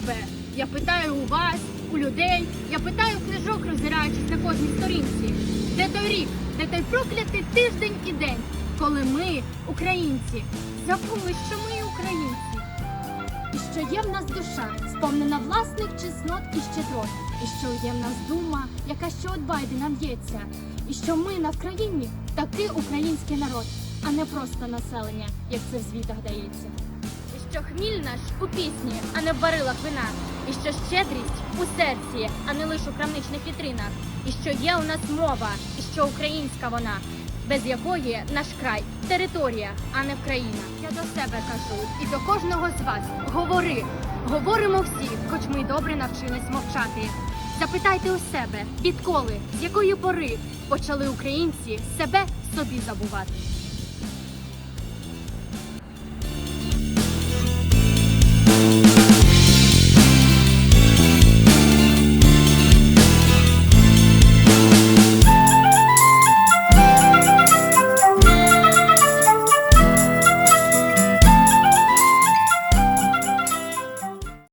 себе. Я питаю у вас, у людей. Я питаю книжок, роззираючись на кожній сторінці. Де той рік, де той проклятий тиждень і день, коли ми, українці, забули, що ми українці, і що є в нас душа, сповнена власних чеснот і щедрот, і що є в нас дума, яка ще от Байдена б'ється, і що ми на Вкраїні таки український народ, а не просто населення, як це в звітах дається. Що хміль наш у пісні, а не в барилах вина, і що щедрість у серці, а не лише у крамничних вітринах, і що є у нас мова, і що українська вона, без якої наш край територія, а не Вкраїна. Я до себе кажу, і до кожного з вас говори. Говоримо всі, хоч ми й добре навчились мовчати. Запитайте у себе, відколи, з якої пори почали українці себе собі забувати.